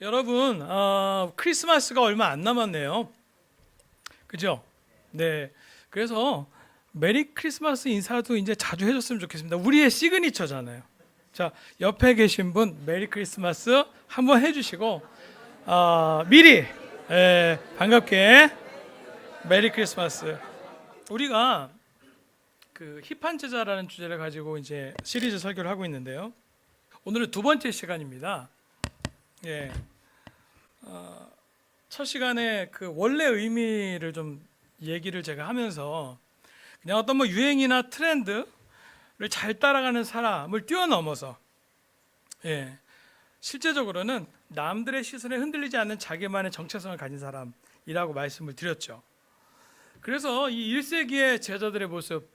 여러분 어, 크리스마스가 얼마 안 남았네요. 그죠? 네. 그래서 메리 크리스마스 인사도 이제 자주 해줬으면 좋겠습니다. 우리의 시그니처잖아요. 자 옆에 계신 분 메리 크리스마스 한번 해주시고 어, 미리 예, 반갑게 메리 크리스마스. 우리가 그 힙한 제자라는 주제를 가지고 이제 시리즈 설교를 하고 있는데요. 오늘은 두 번째 시간입니다. 예. 어, 첫 시간에 그 원래 의미를 좀 얘기를 제가 하면서 그냥 어떤 뭐 유행이나 트렌드를 잘 따라가는 사람을 뛰어넘어서 예. 실제적으로는 남들의 시선에 흔들리지 않는 자기만의 정체성을 가진 사람이라고 말씀을 드렸죠. 그래서 이 1세기의 제자들의 모습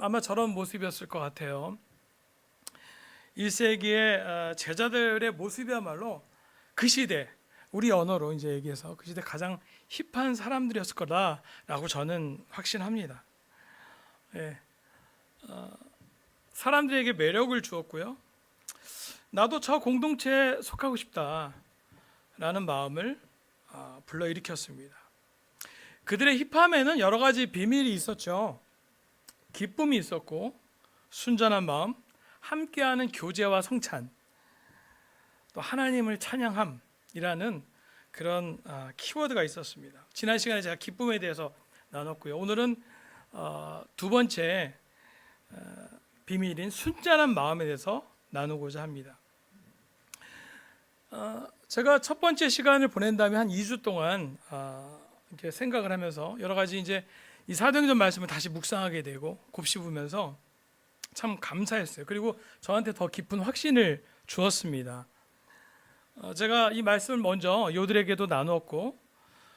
아마 저런 모습이었을 것 같아요. 1세기의 어, 제자들의 모습이야말로 그 시대 우리 언어로 이제 얘기해서 그 시대 가장 힙한 사람들이었을 거다라고 저는 확신합니다. 예. 어, 사람들에게 매력을 주었고요. 나도 저 공동체에 속하고 싶다라는 마음을 어, 불러일으켰습니다. 그들의 힙함에는 여러 가지 비밀이 있었죠. 기쁨이 있었고 순전한 마음, 함께하는 교제와 성찬, 또 하나님을 찬양함이라는 그런 아, 키워드가 있었습니다. 지난 시간에 제가 기쁨에 대해서 나눴고요. 오늘은 어, 두 번째 어, 비밀인 순전한 마음에 대해서 나누고자 합니다. 어, 제가 첫 번째 시간을 보낸 다음에 한 2주 동안 아, 이렇게 생각을 하면서 여러 가지 이제 이 사도행전 말씀을 다시 묵상하게 되고 곱씹으면서 참 감사했어요. 그리고 저한테 더 깊은 확신을 주었습니다. 어, 제가 이 말씀을 먼저 요들에게도 나누었고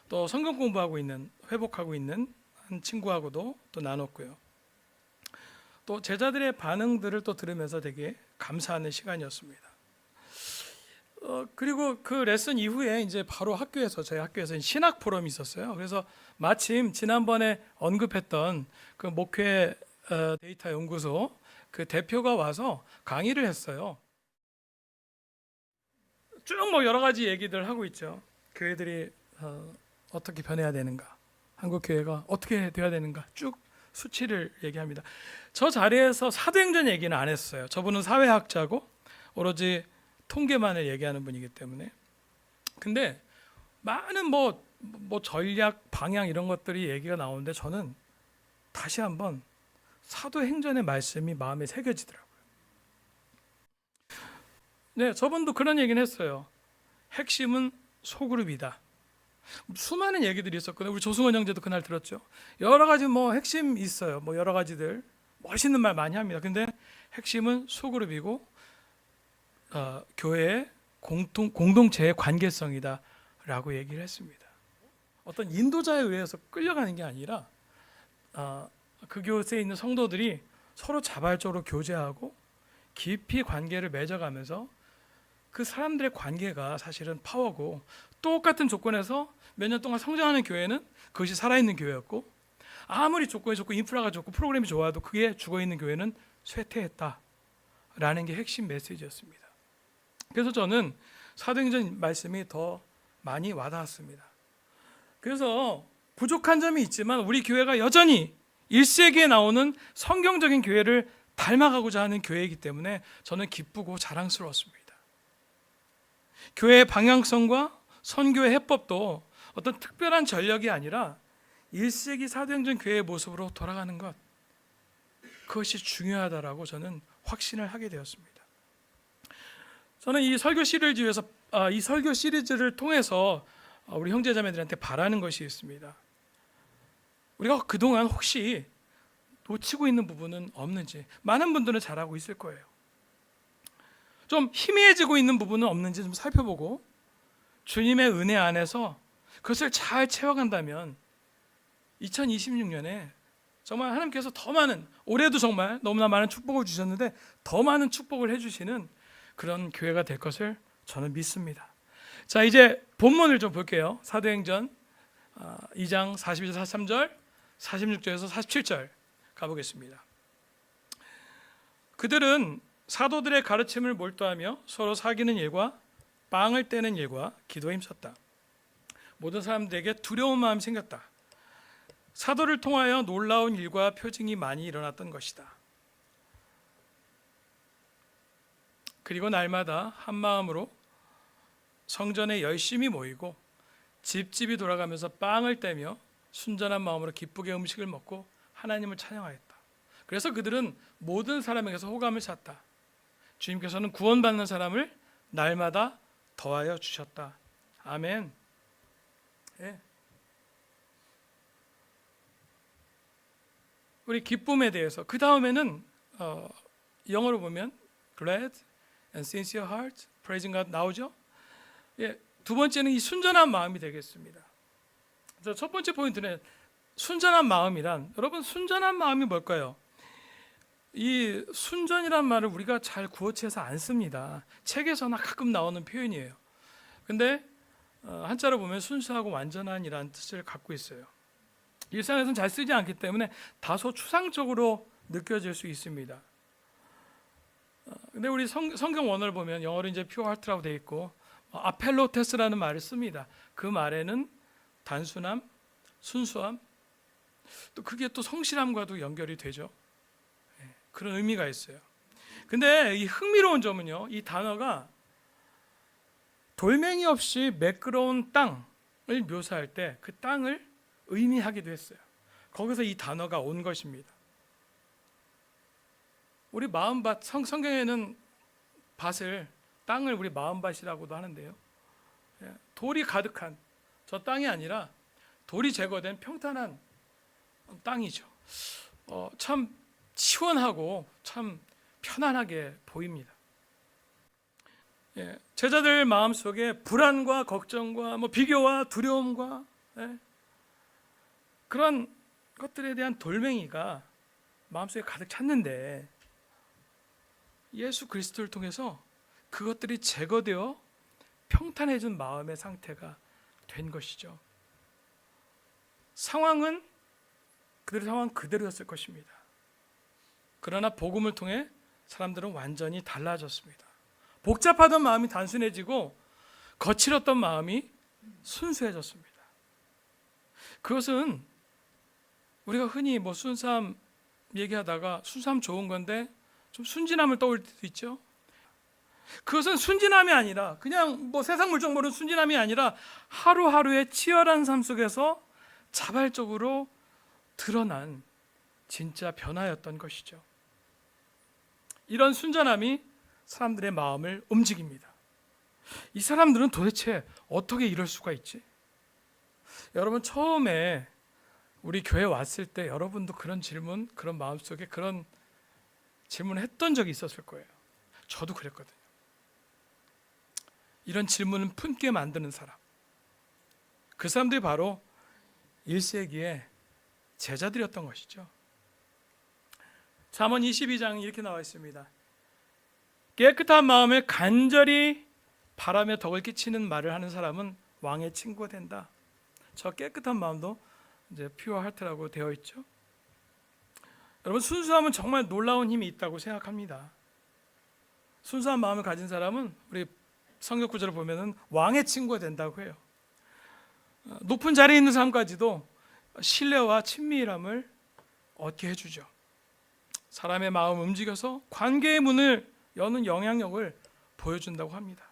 또 성경 공부하고 있는 회복하고 있는 한 친구하고도 또 나눴고요. 또 제자들의 반응들을 또 들으면서 되게 감사하는 시간이었습니다. 어, 그리고 그 레슨 이후에 이제 바로 학교에서 저희 학교에서 신학 포럼이 있었어요. 그래서 마침 지난번에 언급했던 그 목회 어, 데이터 연구소 그 대표가 와서 강의를 했어요. 쭉 뭐 여러 가지 얘기들 하고 있죠. 교회들이 어, 어떻게 변해야 되는가, 한국 교회가 어떻게 돼야 되는가 쭉 수치를 얘기합니다. 저 자리에서 사도행전 얘기는 안 했어요. 저분은 사회학자고 오로지 통계만을 얘기하는 분이기 때문에. 근데 많은 뭐, 뭐 전략, 방향 이런 것들이 얘기가 나오는데 저는 다시 한번 사도행전의 말씀이 마음에 새겨지더라고요. 네, 저분도 그런 얘기는 했어요. 핵심은 소그룹이다. 수많은 얘기들이 있었거든요. 우리 조승원 형제도 그날 들었죠. 여러 가지 뭐 핵심 있어요. 뭐 여러 가지들 멋있는 말 많이 합니다. 근데 핵심은 소그룹이고 어, 교회의 공통 공동체의 관계성이다라고 얘기를 했습니다. 어떤 인도자에 의해서 끌려가는 게 아니라 어, 그 교회에 있는 성도들이 서로 자발적으로 교제하고 깊이 관계를 맺어가면서 그 사람들의 관계가 사실은 파워고 똑같은 조건에서 몇 년 동안 성장하는 교회는 그것이 살아있는 교회였고 아무리 조건이 좋고 인프라가 좋고 프로그램이 좋아도 그게 죽어있는 교회는 쇠퇴했다라는 게 핵심 메시지였습니다. 그래서 저는 사도행전 말씀이 더 많이 와닿았습니다. 그래서 부족한 점이 있지만 우리 교회가 여전히 1세기에 나오는 성경적인 교회를 닮아가고자 하는 교회이기 때문에 저는 기쁘고 자랑스러웠습니다. 교회의 방향성과 선교의 해법도 어떤 특별한 전력이 아니라 1세기 사도행전 교회의 모습으로 돌아가는 것 그것이 중요하다라고 저는 확신을 하게 되었습니다. 저는 이 설교 시리즈에서 아, 이 설교 시리즈를 통해서 아, 우리 형제자매들한테 바라는 것이 있습니다. 우리가 그동안 혹시 놓치고 있는 부분은 없는지 많은 분들은 잘하고 있을 거예요. 좀 희미해지고 있는 부분은 없는지 좀 살펴보고 주님의 은혜 안에서 그것을 잘 채워간다면 2026년에 정말 하나님께서 더 많은 올해도 정말 너무나 많은 축복을 주셨는데 더 많은 축복을 해주시는 그런 교회가 될 것을 저는 믿습니다. 자 이제 본문을 좀 볼게요. 사도행전 2장 42절 43절 46절에서 47절 가보겠습니다. 그들은 사도들의 가르침을 몰두하며 서로 사귀는 일과 빵을 떼는 일과 기도에 힘썼다. 모든 사람들에게 두려운 마음이 생겼다. 사도를 통하여 놀라운 일과 표징이 많이 일어났던 것이다. 그리고 날마다 한 마음으로 성전에 열심히 모이고 집집이 돌아가면서 빵을 떼며 순전한 마음으로 기쁘게 음식을 먹고 하나님을 찬양하였다. 그래서 그들은 모든 사람에게서 호감을 샀다. 주님께서는 구원받는 사람을 날마다 더하여 주셨다. 아멘. 예. 우리 기쁨에 대해서 그 다음에는 어, 영어로 보면 glad and sincere heart, praising God 나오죠. 예, 두 번째는 이 순전한 마음이 되겠습니다. 그래서 첫 번째 포인트는 순전한 마음이란 여러분 순전한 마음이 뭘까요? 이 순전이란 말을 우리가 잘 구어체해서 안 씁니다. 책에서나 가끔 나오는 표현이에요. 근데 어, 한자로 보면 순수하고 완전한이라는 뜻을 갖고 있어요. 일상에서는 잘 쓰지 않기 때문에 다소 추상적으로 느껴질 수 있습니다. 어, 근데 우리 성, 성경 원어를 보면 영어로 이제 퓨어 하트라고 되어 있고 어, 아펠로테스라는 말을 씁니다. 그 말에는 단순함, 순수함, 또 그게 또 성실함과도 연결이 되죠. 예, 그런 의미가 있어요. 근데 이 흥미로운 점은요, 이 단어가 돌멩이 없이 매끄러운 땅을 묘사할 때 그 땅을 의미하기도 했어요. 거기서 이 단어가 온 것입니다. 우리 마음밭 성, 성경에는 밭을 땅을 우리 마음밭이라고도 하는데요. 예, 돌이 가득한 저 땅이 아니라 돌이 제거된 평탄한 땅이죠. 어, 참 시원하고 참 편안하게 보입니다. 예, 제자들 마음 속에 불안과 걱정과 뭐 비교와 두려움과 예, 그런 것들에 대한 돌멩이가 마음속에 가득 찼는데 예수 그리스도를 통해서 그것들이 제거되어 평탄해진 마음의 상태가 된 것이죠. 상황은 그들의 상황 그대로였을 것입니다. 그러나 복음을 통해 사람들은 완전히 달라졌습니다. 복잡하던 마음이 단순해지고 거칠었던 마음이 순수해졌습니다. 그것은 우리가 흔히 뭐 순수함 얘기하다가 순수함 좋은 건데 좀 순진함을 떠올릴 때도 있죠. 그것은 순진함이 아니라 그냥 뭐 세상 물정 모르는 순진함이 아니라 하루하루의 치열한 삶 속에서 자발적으로 드러난 진짜 변화였던 것이죠. 이런 순전함이 사람들의 마음을 움직입니다. 이 사람들은 도대체 어떻게 이럴 수가 있지? 여러분 처음에 우리 교회 왔을 때 여러분도 그런 질문, 그런 마음속에 그런 질문을 했던 적이 있었을 거예요. 저도 그랬거든요. 이런 질문을 품게 만드는 사람. 그 사람들이 바로 1세기의 제자들이었던 것이죠. 잠언 22장 이렇게 나와 있습니다. 깨끗한 마음을 간절히 바람에 덕을 끼치는 말을 하는 사람은 왕의 친구가 된다. 저 깨끗한 마음도 이제 퓨어 하트라고 되어 있죠. 여러분 순수함은 정말 놀라운 힘이 있다고 생각합니다. 순수한 마음을 가진 사람은 우리 성경 구절을 보면은 왕의 친구가 된다고 해요. 어, 높은 자리에 있는 사람까지도 신뢰와 친밀함을 얻게 해주죠. 사람의 마음 움직여서 관계의 문을 여는 영향력을 보여준다고 합니다.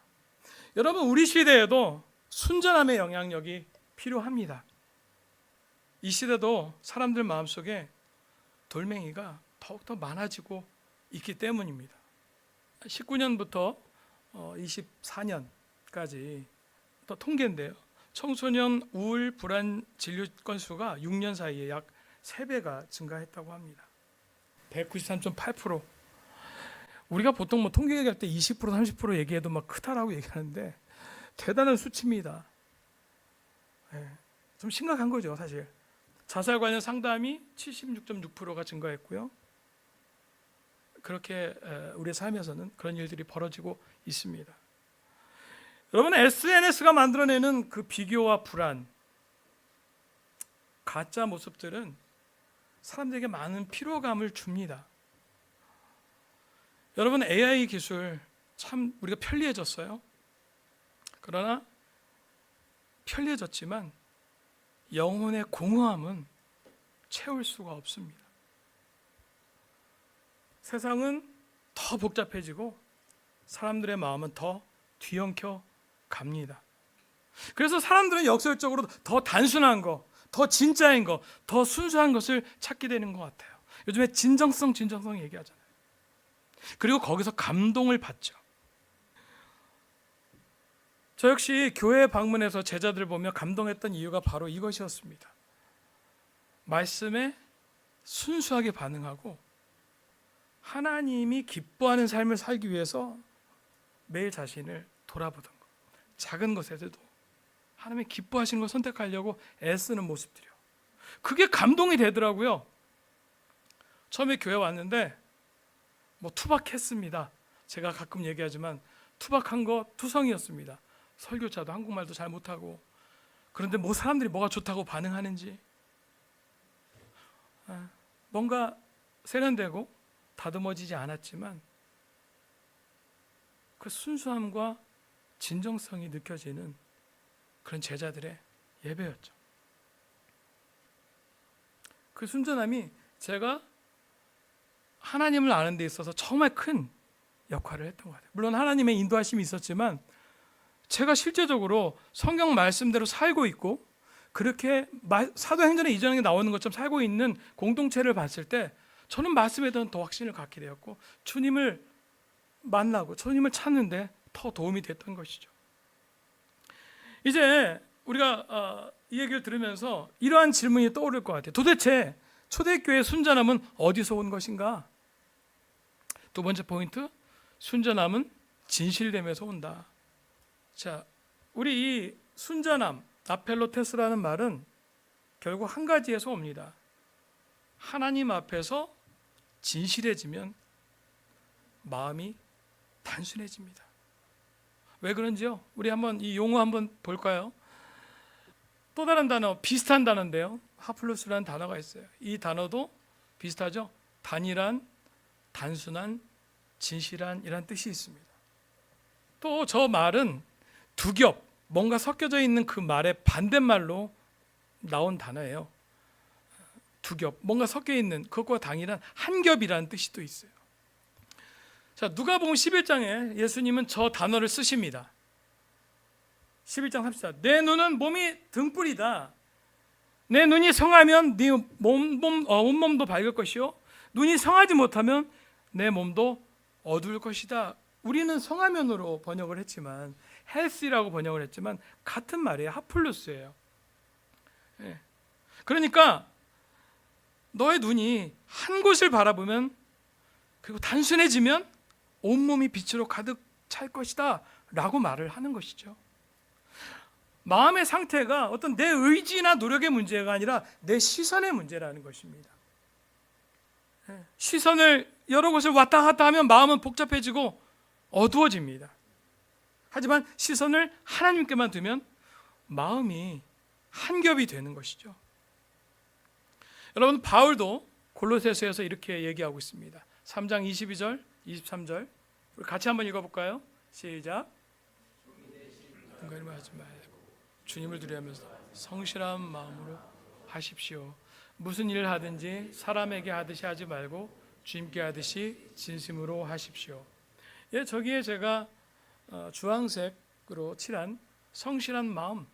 여러분 우리 시대에도 순전함의 영향력이 필요합니다. 이 시대도 사람들 마음속에 돌멩이가 더욱더 많아지고 있기 때문입니다. 19년부터 24년까지 또 통계인데요. 청소년 우울 불안 진료 건수가 6년 사이에 약 3배가 증가했다고 합니다. 193.8%. 우리가 보통 뭐 통계 얘기할 때 20% 30% 얘기해도 막 크다라고 얘기하는데 대단한 수치입니다. 예, 좀 심각한 거죠, 사실. 자살 관련 상담이 76.6%가 증가했고요. 그렇게 우리의 삶에서는 그런 일들이 벌어지고 있습니다. 여러분 SNS가 만들어내는 그 비교와 불안, 가짜 모습들은 사람들에게 많은 피로감을 줍니다. 여러분 AI 기술 참 우리가 편리해졌어요. 그러나 편리해졌지만 영혼의 공허함은 채울 수가 없습니다. 세상은 더 복잡해지고 사람들의 마음은 더 뒤엉켜 갑니다. 그래서 사람들은 역설적으로 더 단순한 거, 더 진짜인 거, 더 순수한 것을 찾게 되는 것 같아요. 요즘에 진정성, 진정성 얘기하잖아요. 그리고 거기서 감동을 받죠. 저 역시 교회 방문해서 제자들 보며 감동했던 이유가 바로 이것이었습니다. 말씀에 순수하게 반응하고 하나님이 기뻐하는 삶을 살기 위해서 매일 자신을 돌아보던 것. 작은 것에서도 하나님이 기뻐하시는 걸 선택하려고 애쓰는 모습들이요. 그게 감동이 되더라고요. 처음에 교회 왔는데 뭐 투박했습니다. 제가 가끔 얘기하지만 투박한 거 투성이었습니다. 설교자도 한국말도 잘 못하고 그런데 뭐 사람들이 뭐가 좋다고 반응하는지 아, 뭔가 세련되고 다듬어지지 않았지만 그 순수함과 진정성이 느껴지는 그런 제자들의 예배였죠. 그 순전함이 제가 하나님을 아는 데 있어서 정말 큰 역할을 했던 것 같아요. 물론 하나님의 인도하심이 있었지만 제가 실제적으로 성경 말씀대로 살고 있고 그렇게 사도행전에 이전에 나오는 것처럼 살고 있는 공동체를 봤을 때 저는 말씀에 대한 더 확신을 갖게 되었고 주님을 만나고 주님을 찾는데 더 도움이 됐던 것이죠. 이제 우리가 어, 이 얘기를 들으면서 이러한 질문이 떠오를 것 같아요. 도대체 초대교회 순전함은 어디서 온 것인가? 두 번째 포인트, 순전함은 진실됨에서 온다. 자, 우리 이 순전함, 아펠로테스라는 말은 결국 한 가지에서 옵니다. 하나님 앞에서 진실해지면 마음이 단순해집니다. 왜 그런지요? 우리 한번 이 용어 한번 볼까요? 또 다른 단어, 비슷한 단어인데요. 하플루스라는 단어가 있어요. 이 단어도 비슷하죠? 단일한, 단순한, 진실한 이란 뜻이 있습니다. 또 저 말은 두 겹, 뭔가 섞여져 있는 그 말의 반대말로 나온 단어예요. 두 겹, 뭔가 섞여 있는 그것과 당일한 한 겹이라는 뜻이 또 있어요. 자, 누가복음 11장에 예수님은 저 단어를 쓰십니다. 11장 34. 내 눈은 몸이 등불이다. 내 눈이 성하면 네 몸, 몸, 어, 온몸도 밝을 것이요. 눈이 성하지 못하면 내 몸도 어두울 것이다. 우리는 성화면으로 번역을 했지만 헬스라고 번역을 했지만 같은 말이에요. 하플루스예요. 예. 그러니까 너의 눈이 한 곳을 바라보면 그리고 단순해지면 온몸이 빛으로 가득 찰 것이다 라고 말을 하는 것이죠. 마음의 상태가 어떤 내 의지나 노력의 문제가 아니라 내 시선의 문제라는 것입니다. 예. 시선을 여러 곳을 왔다 갔다 하면 마음은 복잡해지고 어두워집니다. 하지만 시선을 하나님께만 두면 마음이 한 겹이 되는 것이죠. 여러분 바울도 골로새서에서 이렇게 얘기하고 있습니다. 3장 22절, 23절. 우리 같이 한번 읽어 볼까요? 시작. 근거리만 하지 말고 주님을 두려하면서 성실한 마음으로 하십시오. 무슨 일을 하든지 사람에게 하듯이 하지 말고 주님께 하듯이 진심으로 하십시오. 예, 저기에 제가 어, 주황색으로 칠한 성실한 마음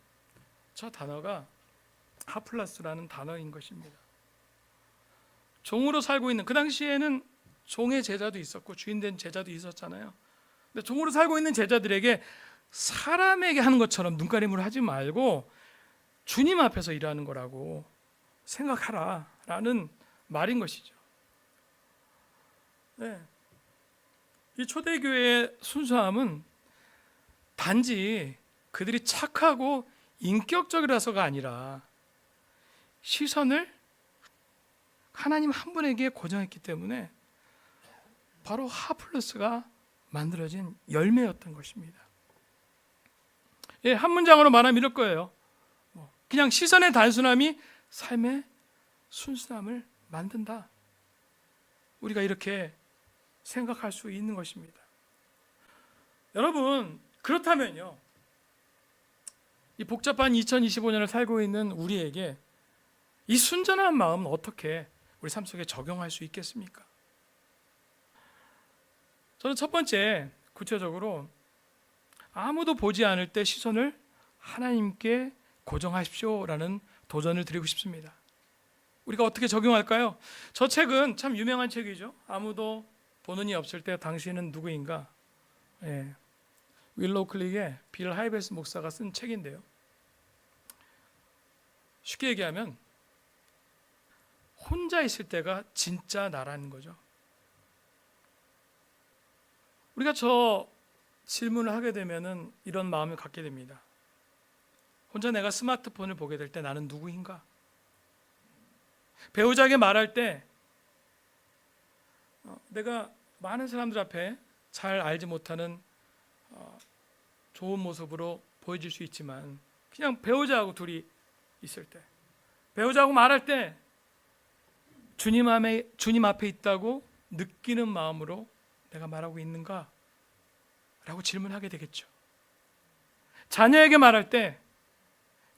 저 단어가 하플라스라는 단어인 것입니다. 종으로 살고 있는 그 당시에는 종의 제자도 있었고 주인된 제자도 있었잖아요. 근데 종으로 살고 있는 제자들에게 사람에게 하는 것처럼 눈가림으로 하지 말고 주님 앞에서 일하는 거라고 생각하라라는 말인 것이죠. 네. 이 초대교회의 순수함은 단지 그들이 착하고 인격적이라서가 아니라 시선을 하나님 한 분에게 고정했기 때문에 바로 하플러스가 만들어진 열매였던 것입니다. 예, 한 문장으로 말하면 이럴 거예요. 뭐, 그냥 시선의 단순함이 삶의 순수함을 만든다. 우리가 이렇게 생각할 수 있는 것입니다. 여러분, 그렇다면요. 이 복잡한 2025년을 살고 있는 우리에게 이 순전한 마음은 어떻게 우리 삶 속에 적용할 수 있겠습니까? 저는 첫 번째 구체적으로 아무도 보지 않을 때 시선을 하나님께 고정하십시오라는 도전을 드리고 싶습니다. 우리가 어떻게 적용할까요? 저 책은 참 유명한 책이죠. 아무도 보는 이 없을 때 당신은 누구인가? 예. 윌로우 클릭의 빌 하이베스 목사가 쓴 책인데요. 쉽게 얘기하면 혼자 있을 때가 진짜 나라는 거죠. 우리가 저 질문을 하게 되면은 이런 마음을 갖게 됩니다. 혼자 내가 스마트폰을 보게 될 때 나는 누구인가? 배우자에게 말할 때 어, 내가 많은 사람들 앞에 잘 알지 못하는 어, 좋은 모습으로 보여질 수 있지만 그냥 배우자하고 둘이 있을 때 배우자하고 말할 때 주님 앞에 주님 앞에 있다고 느끼는 마음으로 내가 말하고 있는가? 라고 질문하게 되겠죠. 자녀에게 말할 때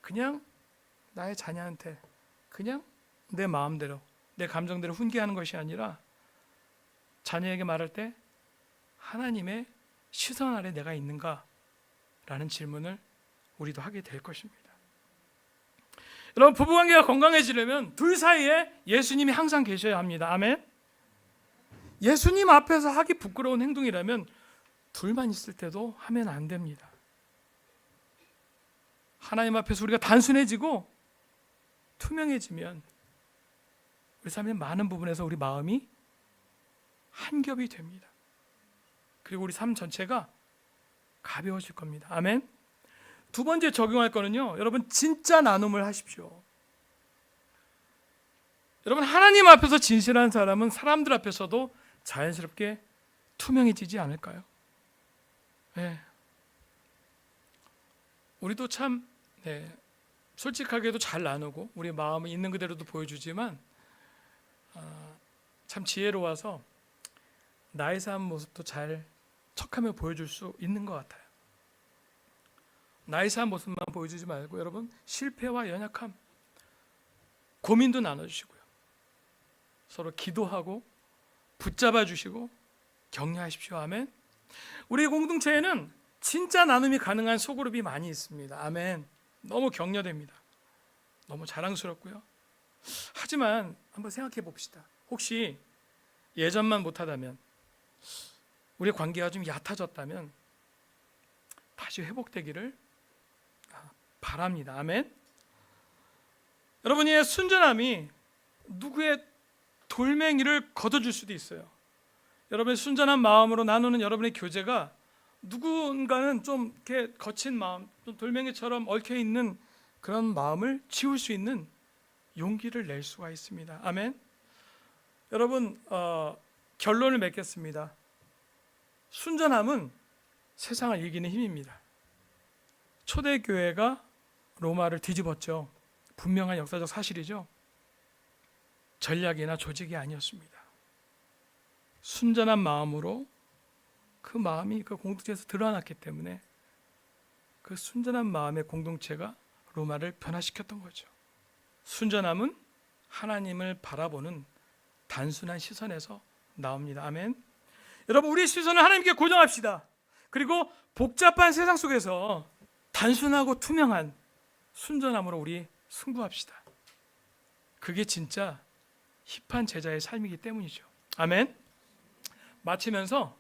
그냥 나의 자녀한테 그냥 내 마음대로 내 감정대로 훈계하는 것이 아니라 자녀에게 말할 때 하나님의 시선 아래 내가 있는가? 라는 질문을 우리도 하게 될 것입니다. 여러분 부부 관계가 건강해지려면 둘 사이에 예수님이 항상 계셔야 합니다. 아멘. 예수님 앞에서 하기 부끄러운 행동이라면 둘만 있을 때도 하면 안 됩니다. 하나님 앞에서 우리가 단순해지고 투명해지면 우리 삶의 많은 부분에서 우리 마음이 한 겹이 됩니다. 그리고 우리 삶 전체가 가벼워질 겁니다. 아멘. 두 번째 적용할 거는요. 여러분 진짜 나눔을 하십시오. 여러분 하나님 앞에서 진실한 사람은 사람들 앞에서도 자연스럽게 투명해지지 않을까요? 네. 우리도 참 네, 솔직하게도 잘 나누고 우리 마음을 있는 그대로도 보여주지만 아, 참 지혜로워서 나의 삶 모습도 잘 척하며 보여줄 수 있는 것 같아요. 삶 모습만 보여주지 말고 여러분 실패와 연약함, 고민도 나눠주시고요. 서로 기도하고 붙잡아 주시고 격려하십시오. 아멘. 우리 공동체에는 진짜 나눔이 가능한 소그룹이 많이 있습니다. 아멘. 너무 격려됩니다. 너무 자랑스럽고요. 하지만 한번 생각해 봅시다. 혹시 예전만 못하다면 우리 관계가 좀 얕아졌다면 다시 회복되기를 바랍니다. 아멘. 여러분의 순전함이 누구의 돌멩이를 걷어줄 수도 있어요. 여러분의 순전한 마음으로 나누는 여러분의 교제가 누군가는 좀 이렇게 거친 마음, 좀 돌멩이처럼 얽혀 있는 그런 마음을 지울 수 있는 용기를 낼 수가 있습니다. 아멘. 여러분 어, 결론을 맺겠습니다. 순전함은 세상을 이기는 힘입니다. 초대 교회가 로마를 뒤집었죠. 분명한 역사적 사실이죠. 전략이나 조직이 아니었습니다. 순전한 마음으로 그 마음이 그 공동체에서 드러났기 때문에 그 순전한 마음의 공동체가 로마를 변화시켰던 거죠. 순전함은 하나님을 바라보는 단순한 시선에서 나옵니다. 아멘. 여러분, 우리 시선을 하나님께 고정합시다. 그리고 복잡한 세상 속에서 단순하고 투명한 순전함으로 우리 승부합시다. 그게 진짜 힙한 제자의 삶이기 때문이죠. 아멘. 마치면서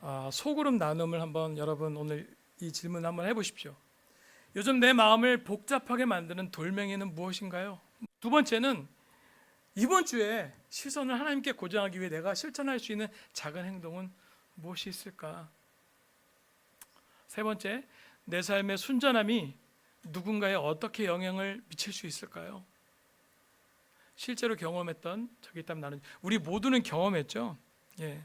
아, 소그룹 나눔을 한번 여러분 오늘 이 질문 한번 해보십시오. 요즘 내 마음을 복잡하게 만드는 돌멩이는 무엇인가요? 두 번째는 이번 주에 시선을 하나님께 고정하기 위해 내가 실천할 수 있는 작은 행동은 무엇이 있을까? 세 번째, 내 삶의 순전함이 누군가에 어떻게 영향을 미칠 수 있을까요? 실제로 경험했던 저기 있다면 나는 우리 모두는 경험했죠. 예.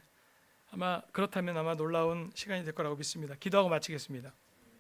아마 그렇다면 아마 놀라운 시간이 될 거라고 믿습니다. 기도하고 마치겠습니다.